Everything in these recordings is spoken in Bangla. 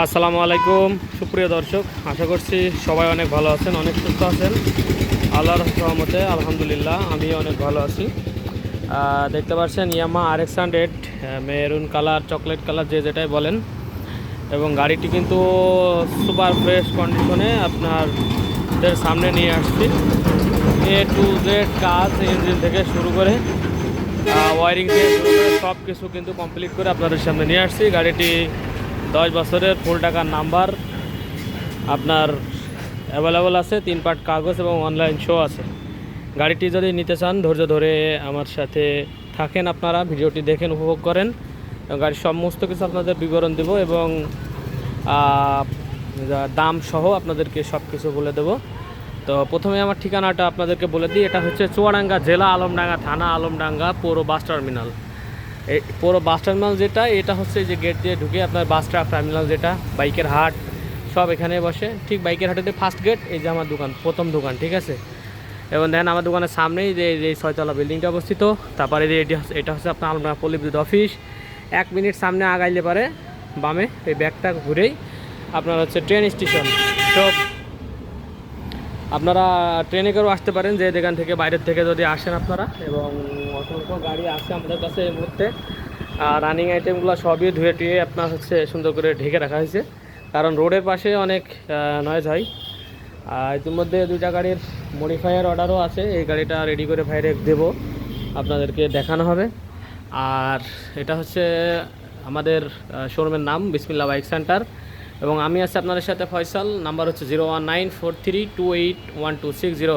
আসসালামু আলাইকুম, সুপ্রিয় দর্শক, আশা করছি সবাই অনেক ভালো আছেন, অনেক সুস্থ আছেন। আল্লাহর রহমতে, আলহামদুলিল্লাহ আমি অনেক ভালো আছি। দেখতে পাচ্ছেন, Yamaha R X hundred maroon colour, chocolate colour, যে যেটাই বলেন। এবং গাড়িটি কিন্তু সুপার ফ্রেশ কন্ডিশনে আপনাদের সামনে নিয়ে আসছি। এ টু জেড কাজ, ইঞ্জিন থেকে শুরু করে ওয়ারিং থেকে শুরু করে সব কিছু কিন্তু কমপ্লিট করে আপনাদের সামনে নিয়ে আসছি। গাড়িটি দশ বছরের ফুল টাকার নাম্বার আপনার অ্যাভেলেবল আছে, তিন পার্ট কাগজ এবং অনলাইন শো আছে। গাড়িটি যদি নিতে চান, ধৈর্য ধরে আমার সাথে থাকেন আপনারা, ভিডিওটি দেখেন, উপভোগ করেন। গাড়ির সমস্ত কিছু আপনাদের বিবরণ দেব এবং দাম সহ আপনাদেরকে সব কিছু বলে দেবো। তো প্রথমে আমার ঠিকানাটা আপনাদেরকে বলে দিই, এটা হচ্ছে চুয়াডাঙ্গা জেলা আলমডাঙ্গা থানা আলমডাঙ্গা, পৌর বাস টার্মিনাল। পুরো বাস টার্মিনাল যেটা, এটা হচ্ছে যে গেট দিয়ে ঢুকে আপনার বাস টার্মিনাল যেটা, বাইকের হাট, সব এখানে বসে। ঠিক বাইকের হাটেতে ফার্স্ট গেট এই যে আমার দোকান, প্রথম দোকান, ঠিক আছে? এবং দেন আমার দোকানের সামনেই যে এই ছয়তলা বিল্ডিংটা অবস্থিত, তারপরে যে এটি এটা হচ্ছে আপনার আলমডাঙ্গা পল্লী বিদ্যুৎ অফিস এক মিনিট সামনে আগাইলে পারে বামে, এই ব্যাগটা ঘুরেই আপনার হচ্ছে ট্রেন স্টেশন তো আপনারা ট্রেনে করেও আসতে পারেন, যে যেখান থেকে বাইরের থেকে যদি আসেন আপনারা। এবং অসংখ্য গাড়ি আছে আমাদের কাছে এই মুহূর্তে। রানিং আইটেমগুলো সবই ধুয়ে টুয়ে আপনার হচ্ছে সুন্দর করে ঢেকে রাখা হয়েছে। কারণ রোডের পাশে অনেক নয়েজ হয়। আর ইতিমধ্যে দুইটা গাড়ির মডিফায়ার অর্ডারও আছে। এই গাড়িটা রেডি করে বাইরে দেবো। আপনাদেরকে দেখানো হবে। আর এটা হচ্ছে আমাদের শোরুমের নাম বিসমিল্লা বাইক সেন্টার এবং আমি আছি আপনাদের সাথে ফয়সাল, নাম্বার হচ্ছে zero one nine four three two eight one two six zero.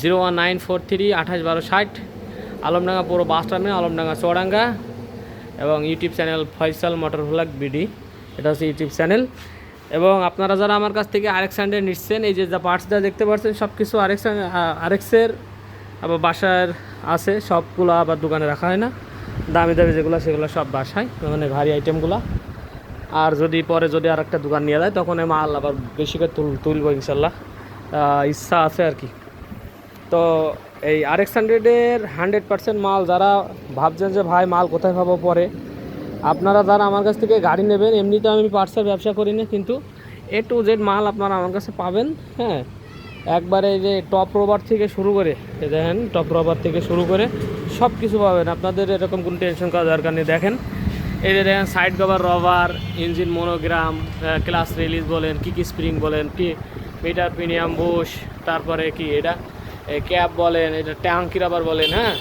Zero one nine four three আঠাশ বারো ষাট, আলমডাঙ্গা পুরো বাস টার্মিনাল আলমডাঙ্গা চৌডাঙ্গা এবং YouTube channel Faisal motor vlog BD, এটা হচ্ছে ইউটিউব চ্যানেল। এবং আপনারা যারা আমার কাছ থেকে আরেক স্যান্ডে নিচ্ছেন, এই যে যা পার্টসটা দেখতে পাচ্ছেন সব কিছু আরেক আরেক্সের, আবার বাসার আছে, সবগুলো আবার দোকানে রাখা হয় না। দামি দামি যেগুলো, সেগুলো সব বাসায় মানে ভারী আইটেমগুলো আর যদি পরে যদি আর একটা দোকান নিয়ে যায়, তখন এই মাল আবার বেশি করে তুল তুলবো ইনশাল্লাহ। ইচ্ছা আছে আর কি। তো এই আর এক্স হান্ড্রেডের হান্ড্রেড পার্সেন্ট মাল যারা ভাবছেন যে, ভাই, মাল কোথায় পাবো পরে? আপনারা যারা আমার কাছ থেকে গাড়ি নেবেন, এমনিতে আমি পার্সেল ব্যবসা করি না, কিন্তু এ টু জেড মাল আপনারা আমার কাছে পাবেন হ্যাঁ। একবারে যে টপ রোবার থেকে শুরু করে দেখেন টপ রোবার থেকে শুরু করে সব কিছু পাবেন। আপনাদের এরকম কোনো টেনশন করার দরকার নেই, দেখেন। এই যে দেখেন side cover rubber engine monogram clutch release বলেন কিকি স্প্রিং বলেন, কি মিটার প্রিমিয়াম বুশ তারপরে কি এটা? ক্যাপ বলেন, এটা ট্যাঙ্কি রাবার বলেন হ্যাঁ?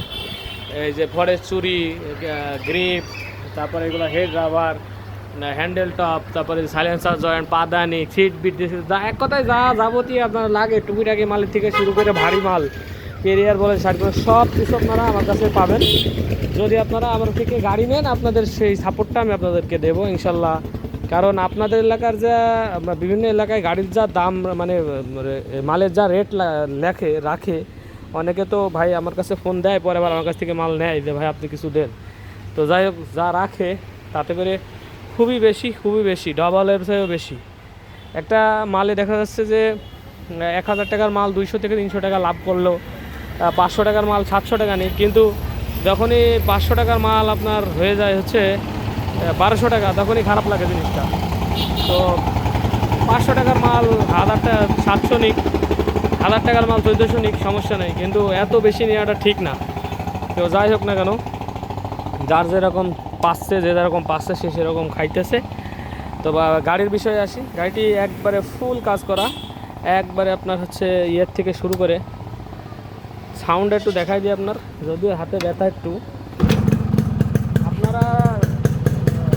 এই যে ফরেস্ট চুরি গ্রিপ তারপরে এগুলো হেড রাবার হ্যান্ডেল টপ তারপরে সাইলেন্সার জয়েন্ট পাদানি সিট বিট যা এক কথায় যা যাবতীয় আপনার লাগে, টুকিটাকি মালের থেকে শুরু করে ভারী মাল। কেরিয়ার বলেন শার্ট বলেন, সব কিছু আপনারা আমার কাছে পাবেন। যদি আপনারা আমার থেকে গাড়ি নেন, আপনাদের সেই সাপোর্টটা আমি আপনাদেরকে দেবো, ইনশাল্লাহ। কারণ আপনাদের এলাকার যা বিভিন্ন এলাকায় গাড়ির যা দাম মানে মালের যা রেট লেখে, রাখে, অনেকে তো ভাই আমার কাছে ফোন দেয়, পরে আবার আমার কাছ থেকে মাল নেয় যে, ভাই, আপনি কিছু দেন। তো যাই হোক, যা রাখে, তাতে করে খুবই বেশি খুবই বেশি ডবলের চেয়েও বেশি। একটা মালে দেখা যাচ্ছে যে, এক হাজার টাকার মাল দুইশো থেকে তিনশো টাকা লাভ করল। পাঁচশো টাকার মাল, সাতশো টাকা নেই। কিন্তু যখনই পাঁচশো টাকার মাল আপনার হয়ে যায় হচ্ছে বারোশো টাকা, তখনই খারাপ লাগে জিনিসটা। তো পাঁচশো টাকার মাল হাজারটা সাতশো নিক, হাজার টাকার মাল, চোদ্দোশো নিক, সমস্যা নেই। কিন্তু এত বেশি নেওয়াটা ঠিক না। তো যাই হোক না কেন, যার যেরকম পাচ্ছে, যে যেরকম পাচ্ছে, সে সেরকম খাইতেছে। তো বা গাড়ির বিষয়ে আসি। গাড়িটি একবারে ফুল কাজ করা। একবারে আপনার হচ্ছে ইয়ের থেকে শুরু করে সাউন্ড একটু দেখাই দিই আপনার, যদিও হাতে ব্যথা একটু। আপনারা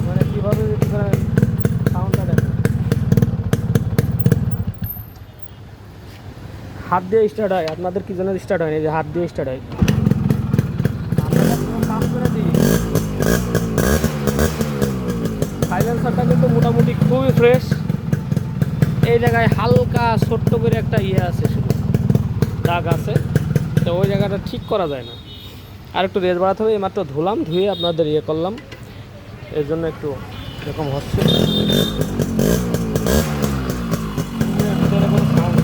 মানে কীভাবে সাউন্ডটা দেখেন। হাত দিয়ে স্টার্ট হয়, আপনাদের কি জন্য স্টার্ট হয় না যে হাত দিয়ে স্টার্ট হয়। সাইলেন্সারটা কিন্তু মোটামুটি খুবই ফ্রেশ এই জায়গায় হালকা ছোট্ট করে একটা ইয়ে আছে শুধু, দাগ আছে। তো ওই জায়গাটা ঠিক করা যায় না। আর একটু রেস বাড়াতে হবে, এইমাত্র ধুলাম, ধুয়ে আপনাদের ইয়ে করলাম। এর জন্য একটু এরকম হচ্ছে এরকম sound।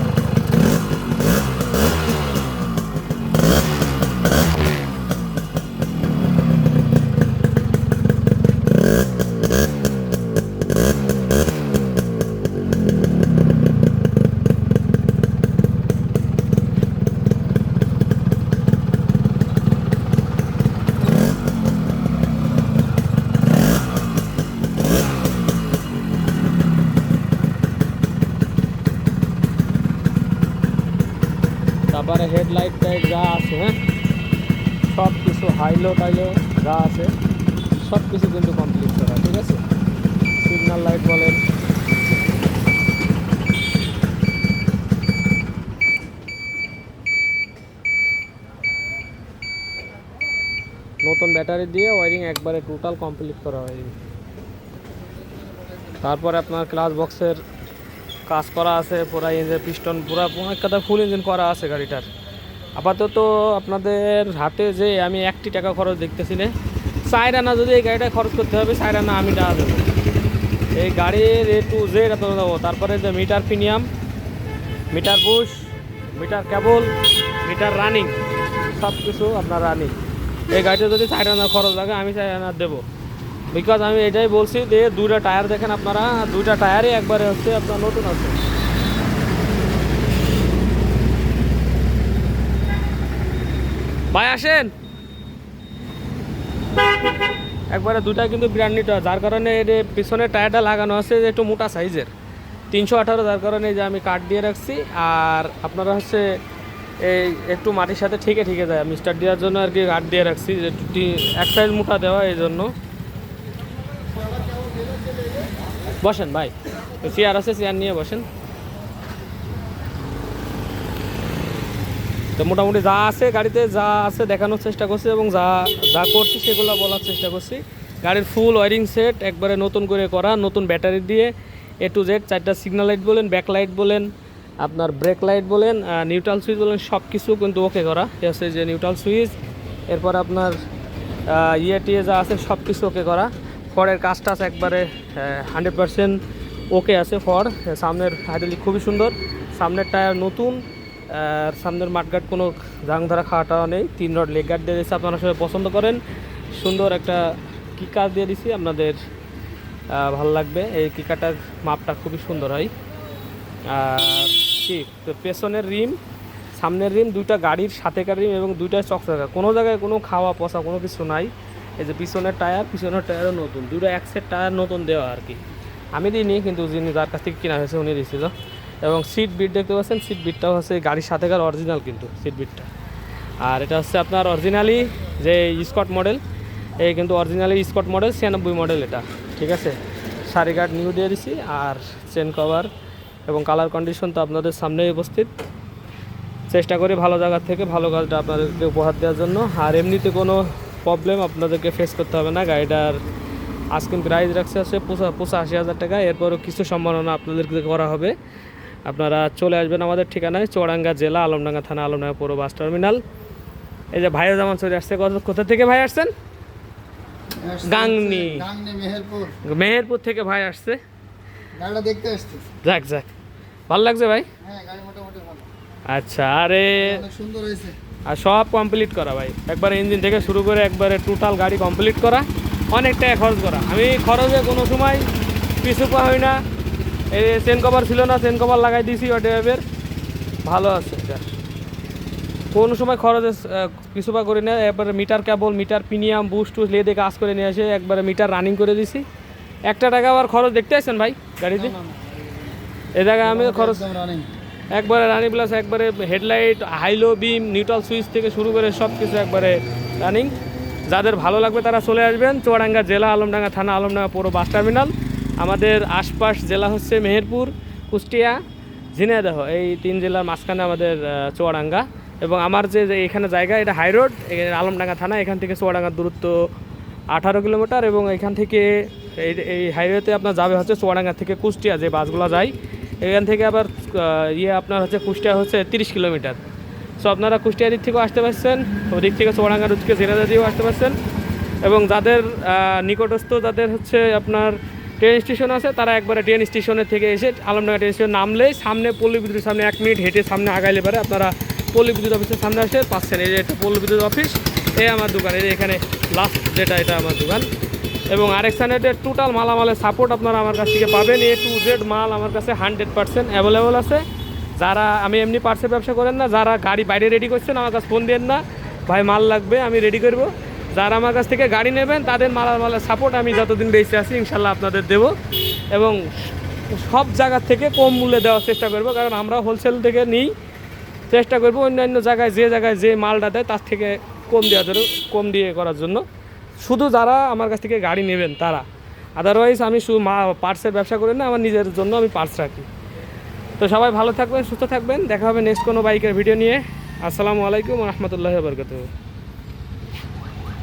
আবার হেডলাইট টাইট যা আছে হ্যাঁ? সব কিছু হাইলো টাইলো যা আছে সব কিছু কিন্তু কমপ্লিট করা, ঠিক আছে? সিগন্যাল লাইট বলেন। নতুন ব্যাটারি দিয়ে ওয়ারিং একবারে টোটাল কমপ্লিট করা হয় তারপরে আপনার ক্লাস বক্সের কাজ করা আছে, পুরা ইঞ্জিন পিস্টন পুরা অনেক কথা ফুল ইঞ্জিন করা আছে গাড়িটার। আপাতত আপনাদের হাতে যে আমি একটি টাকা খরচ দেখতেছি না। চার আনা যদি এই গাড়িটা খরচ করতে হবে চার আনা আমি টাকা দেবো এই গাড়ির এ টু জেড আপনারা দেবো। তারপরে যে meter premium meter bush meter cable meter running সব কিছু আপনার রানিং এই গাড়িটা যদি চার আনা খরচ লাগে, আমি চার আনা দেবো। বিকজ আমি এটাই বলছি যে দুইটা টায়ার দেখেন আপনারা, দুইটা টায়ারই একবারে হচ্ছে আপনার নতুন আছে। ভাই আসেন। একবারে দুটা কিন্তু ব্র্যান্ড টায়ার, যার কারণে এর এ পিছনের টায়ারটা লাগানো আছে যে একটু মোটা সাইজের। তিনশো আঠারো, যার কারণে যে আমি কাঠ দিয়ে রাখছি, আর আপনারা হচ্ছে এই একটু মাটির সাথে ঠিকে ঠিকে যায়। মিস্টার দেওয়ার জন্য আর কি কাঠ দিয়ে রাখছি একটু এক সাইজ মোটা দেওয়া, এই জন্য। বসেন ভাই চেয়ার আছে, চেয়ার নিয়ে বসেন। তো মোটামুটি যা আছে গাড়িতে, যা আছে দেখানোর চেষ্টা করছি এবং যা যা করছি সেগুলো বলার চেষ্টা করছি। গাড়ির ফুল ওয়ারিং সেট একবারে নতুন করে করা, নতুন ব্যাটারি দিয়ে এ টু জেড চারটা সিগন্যাল লাইট বলেন ব্যাক লাইট বলেন, আপনার ব্রেক লাইট বলেন নিউট্রাল সুইচ বলেন সব কিছু কিন্তু ওকে করা। এ আছে যে নিউট্রাল সুইচ এরপর আপনার ইয়ে টিয়ে যা আছে সব কিছু ওকে করা। ফরের কাজ টাজ একবারে হান্ড্রেড পারসেন্ট ওকে আছে ফর সামনের হাইড্রোলিক খুবই সুন্দর, সামনের টায়ার নতুন, আর সামনের মাঠঘাট কোনো জাং ধরা খাওয়াটাও নেই, তিন রড লেগ গার্ড দিয়ে দিয়েছে, আপনারা সবাই পছন্দ করেন। সুন্দর একটা কিকার দিয়ে দিছি, আপনাদের ভালো লাগবে, এই কিকারটার মাপটা খুবই সুন্দর হয়। আর কি পেছনের রিম, সামনের রিম, দুইটা গাড়ির সাথেকার রিম এবং দুইটা চকচকা, কোনো জায়গায় কোনো খাওয়া পচা কোনো কিছু নাই। এই যে পিছনের টায়ার, পিছনের টায়ারও নতুন। দুটো এক সেট টায়ার নতুন দেওয়া আর কি। আমি দিইনি, কিন্তু যিনি যার কাছ থেকে কেনা হয়েছে উনি দিয়েছিল এবং সিট বিট দেখতে পাচ্ছেন সিট বিটটাও হচ্ছে গাড়ির সাথেকার অরিজিনাল কিন্তু সিট বিটটা আর এটা হচ্ছে আপনার অরিজিনালি যে স্কট মডেল এই কিন্তু অরিজিনালি স্কট মডেল ছিয়ানব্বই মডেল এটা। ঠিক আছে? সারি গার্ড নিউ দিয়ে দিছি, আর চেন কভার এবং কালার কন্ডিশন তো আপনাদের সামনেই উপস্থিত। চেষ্টা করি ভালো জায়গা থেকে ভালো কাজটা আপনাদেরকে উপহার দেওয়ার জন্য। আর এমনিতে কোনো প্রবলেম আপনাদেরকে ফেস করতে হবে না। গাড়িটার আজকে প্রাইস রাখছে আছে পঁচা পঁচাশি হাজার টাকা। এরপরও কিছু সম্মাননা আপনাদেরকে করা হবে। আপনারা চলে আসবেন আমাদের ঠিকানায় চৌরাঙ্গা জেলা আলমডাঙ্গা থানা আলমডাঙ্গা পৌর বাস টার্মিনাল। এই যে ভাইও যেমন চলে আসছে। কত- কোথা থেকে ভাই আসছেন? গাংনি। মেহেরপুর। থেকে ভাই আসছে। দেখতে আসছে। যাক যাক। ভালো লাগছে ভাই? হ্যাঁ আচ্ছা আরে সুন্দর হয়েছে। আর সব কমপ্লিট করা ভাই। একবার ইঞ্জিন থেকে শুরু করে একবারে টোটাল গাড়ি কমপ্লিট করা অনেক টাকা খরচ করা। আমি খরচে কোনো সময় পিছু পা হই না। এই চেন কভার ছিল না চেন কভার লাগাই দিয়েছি ওয়াটের ভালো আছে এটা। কোনো সময় খরচে পিছু পা করি না। একবারে meter cable meter premium boost টুস লেদে কাজ করে নিয়ে এসে একবারে মিটার রানিং করে দিছি। একটা টাকা আবার খরচ দেখতে আসছেন ভাই গাড়িতে? এ জায়গায় আমি খরচ রানিং একবারে রানি প্লাস একবারে headlight high low beam neutral switch থেকে শুরু করে সব কিছু একবারে রানিং যাদের ভালো লাগবে তারা চলে আসবেন চুয়াডাঙ্গা জেলা আলমডাঙ্গা থানা আলমডাঙ্গা পুরো বাস টার্মিনাল। আমাদের আশপাশ জেলা হচ্ছে মেহেরপুর, কুষ্টিয়া, ঝিনাইদহ। এই তিন জেলার মাঝখানে আমাদের চুয়াডাঙ্গা। এবং আমার যে এখানে জায়গা, এটা হাই রোড আলমডাঙ্গা থানা, এখান থেকে চুয়াডাঙ্গার দূরত্ব আঠারো কিলোমিটার এবং এখান থেকে এই এই হাইওয়েতে আপনার যাবে হচ্ছে চুয়াডাঙ্গা থেকে কুষ্টিয়া যে বাসগুলো যায়। এখান থেকে আবার ইয়ে আপনার হচ্ছে কুষ্টিয়া হচ্ছে তিরিশ কিলোমিটার। সো আপনারা কুষ্টিয়া দিক থেকেও আসতে পারছেন, ওদিক থেকে চুয়াডাঙ্গার দিকে জেনাদা দিয়েও আসতে পারছেন। এবং যাদের নিকটস্থ যাদের হচ্ছে আপনার ট্রেন স্টেশন আছে, তারা একবারে ট্রেন স্টেশনের থেকে এসে আলমডাঙ্গা ট্রেন স্টেশন নামলেই সামনে পল্লী বিদ্যুৎ সামনে এক মিনিট হেঁটে সামনে আগাইলে পারে আপনারা পল্লী বিদ্যুৎ অফিসের সামনে আসে, পাচ্ছেন। এই যে একটা পল্লী বিদ্যুৎ অফিস এই আমার দোকান, এই এখানে লাস্ট যেটা, এটা আমার দোকান। এবং আরেক সাইডের টোটাল মালামালের সাপোর্ট আপনারা আমার কাছ থেকে পাবেন। এ টু জেড মাল আমার কাছে হান্ড্রেড পার্সেন্ট অ্যাভেলেবল আছে। যারা, আমি এমনি পার্সেল ব্যবসা করেন না, যারা গাড়ি বাইরে রেডি করছেন, আমার কাছে ফোন দেন না। ভাই, মাল লাগবে, আমি রেডি করব। যারা আমার কাছ থেকে গাড়ি নেবেন, তাদের মালামালের সাপোর্ট আমি যতদিন বেঁচে আছি ইনশাল্লাহ আপনাদের দেব। এবং সব জায়গার থেকে কম মূল্যে দেওয়ার চেষ্টা করব, কারণ আমরা হোলসেল থেকে নিই। চেষ্টা করব অন্যান্য জায়গায়, যে জায়গায় যে মালটা দেয়, তার থেকে কম দেওয়া কম দিয়ে করার জন্য। শুধু যারা আমার কাছ থেকে গাড়ি নেবেন, তারা। আদারওয়াইজ আমি শুধু মা পার্টসের ব্যবসা করি না, আমার নিজের জন্য আমি পার্টস রাখি। তো সবাই ভালো থাকবেন, সুস্থ থাকবেন। দেখা হবে নেক্সট কোনো বাইকের ভিডিও নিয়ে। আসসালামু আলাইকুম রহমতুল্লাহ বরকত